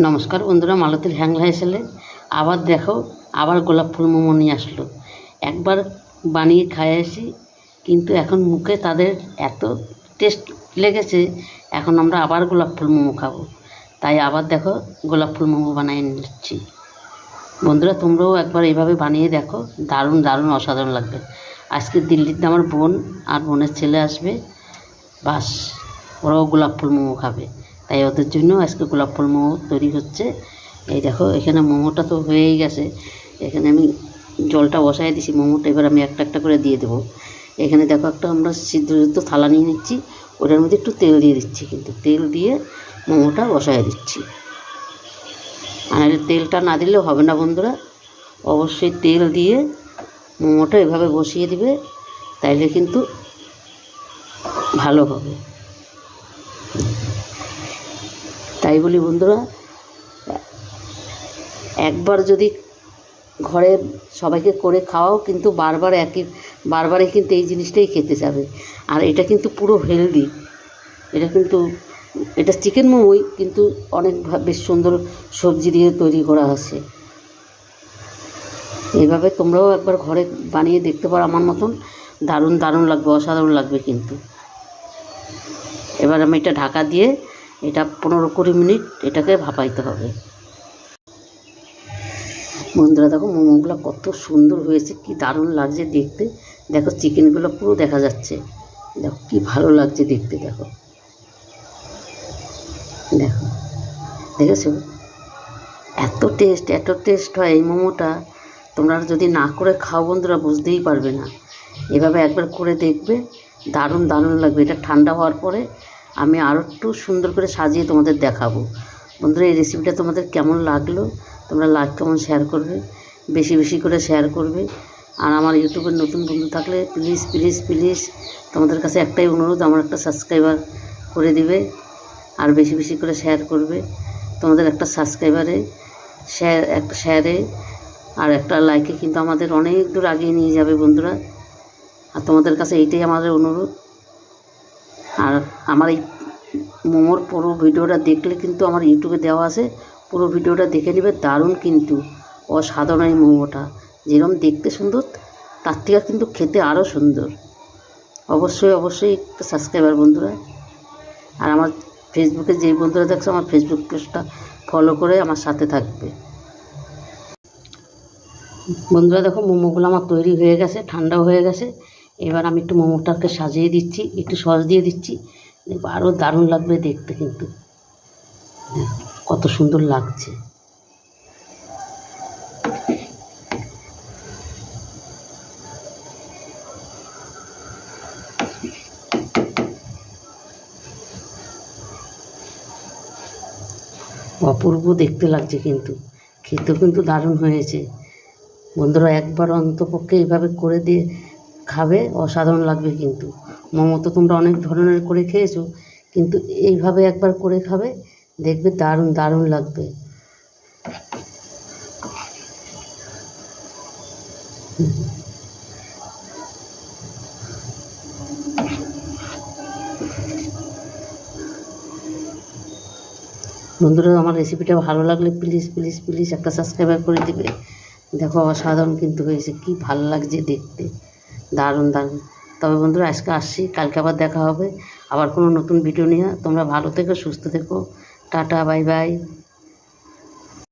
নমস্কার বন্ধুরা, মালতীর হ্যাংলা হেসেলে আবার দেখো, আবার গোলাপ ফুল মোমো নিয়ে আসলো। একবার বানিয়ে খাই আসি, কিন্তু এখন মুখে তাদের এত টেস্ট লেগেছে, এখন আমরা আবার গোলাপ ফুল মোমো খাব। তাই আবার দেখো, গোলাপ ফুল মোমো বানিয়ে নিচ্ছি। বন্ধুরা, তোমরাও একবার এইভাবে বানিয়ে দেখো, দারুণ দারুণ, অসাধারণ লাগবে। আজকে দিল্লিতে আমার বোন আর বোনের ছেলে আসবে, বাস, ওরাও গোলাপ ফুল মোমো খাবে। তাই ওদের জন্য আজকে গোলাপ ফুল মোমো তৈরি হচ্ছে। এই দেখো, এখানে মোমোটা তো হয়েই গেছে। এখানে আমি জলটা বসাই দিছি, মোমোটা এবার আমি একটা একটা করে দিয়ে দেবো। এখানে দেখো একটা আমরা সিদ্ধ সিদ্ধ থালা নিয়ে নিচ্ছি, ওটার মধ্যে একটু তেল দিয়ে দিচ্ছি কিন্তু। তেল দিয়ে মোমোটা বসাই দিচ্ছি। আর তেলটা না দিলেও হবে না বন্ধুরা। অবশ্যই তেল দিয়ে মোমোটা এভাবে বসিয়ে দিবে, তাইলে কিন্তু ভালো হবে। তাই বলি বন্ধুরা, একবার যদি ঘরে সবাইকে করে খাওয়াও, কিন্তু বারবার একই, বারবারই কিন্তু এই জিনিসটাই খেতে যাবে। আর এটা কিন্তু পুরো হেলদি এটা কিন্তু, এটা চিকেন মোমোই, কিন্তু অনেক বেশ সুন্দর সবজি দিয়ে তৈরি করা আছে। এইভাবে তোমরাও একবার ঘরে বানিয়ে দেখতে পারো আমার মতন। দারুণ দারুণ লাগবে, অসাধারণ লাগবে কিন্তু। এবার আমি এটা ঢাকা দিয়ে এটা পনেরো কুড়ি মিনিট এটাকে ভাপাইতে হবে। বন্ধুরা দেখো মোমোগুলো কত সুন্দর হয়েছে, কি দারুণ লাগছে দেখতে। দেখো চিকেনগুলো পুরো দেখা যাচ্ছে। দেখো কি ভালো লাগছে দেখতে, দেখো। দেখো, দেখেছ? এত টেস্ট এত টেস্ট হয় এই মোমোটা। তোমরা যদি না করে খাও বন্ধুরা, বুঝতেই পারবে না। এভাবে একবার করে দেখবে, দারুণ দারুণ লাগবে। এটা ঠান্ডা হওয়ার পরে আমি আরও একটু সুন্দর করে সাজিয়ে তোমাদের দেখাবো। বন্ধুরা, এই রেসিপিটা তোমাদের কেমন লাগল? তোমরা লাইক কেমন শেয়ার করবে। বেশি বেশি করে শেয়ার করবে। আর আমার ইউটিউবের নতুন বন্ধু থাকলে প্লিজ প্লিজ প্লিজ তোমাদের কাছে একটাই অনুরোধ, আমার একটা সাবস্ক্রাইবার করে দিবে আর বেশি বেশি করে শেয়ার করবে। তোমাদের একটা সাবস্ক্রাইবারে শেয়ার একটা শেয়ারে আর একটা লাইকে কিন্তু আমাদের অনেক দূর আগিয়ে নিয়ে যাবে বন্ধুরা। আর তোমাদের কাছে এইটাই আমাদের অনুরোধ। আর আমার এই মোমোর পুরো ভিডিওটা দেখলে কিন্তু আমার ইউটিউবে দেওয়া আছে। পুরো ভিডিওটা দেখে নেবে, দারুণ কিন্তু অসাধারণ এই মোমোটা। যেরকম দেখতে সুন্দর, তার থেকে কিন্তু খেতে আরও সুন্দর। অবশ্যই অবশ্যই সাবস্ক্রাইবার বন্ধুরা। আর আমার ফেসবুকে যেই বন্ধুরা দেখছ, আমার ফেসবুক পেজটা ফলো করে আমার সাথে থাকবে। বন্ধুরা দেখো, মোমোগুলো আমার তৈরি হয়ে গেছে, ঠান্ডাও হয়ে গেছে। এবার আমি একটু মোমোটাকে সাজিয়ে দিচ্ছি, একটু সস দিয়ে দিচ্ছি। আরও দারুণ লাগবে দেখতে কিন্তু। কত সুন্দর লাগছে। অপূর্ব দেখতে লাগছে কিন্তু। খেতেও কিন্তু দারুণ হয়েছে। বন্ধুরা, একবার অন্তপক্ষে এইভাবে করে দিয়ে খাবে, অসাধারণ লাগবে কিন্তু। মোমো তো তোমরা অনেক ধরনের করে খেয়েছো, কিন্তু এইভাবে একবার করে খাবে, দেখবে দারুণ দারুণ লাগবে। বন্ধুরা, আমার রেসিপিটা ভালো লাগলে প্লিজ প্লিজ প্লিজ একটা সাবস্ক্রাইবার করে দিবে। দেখো, অসাধারণ কিন্তু হয়েছে, কি ভালো লাগছে দেখতে। দারুণ দারুণ। তবে বন্ধুরা, আজকে আসছি, কালকে আবার দেখা হবে। আবার কোনো নতুন ভিডিও নিয়ে। তোমরা ভালো থেকো, সুস্থ থেকো। Tata, bye bye.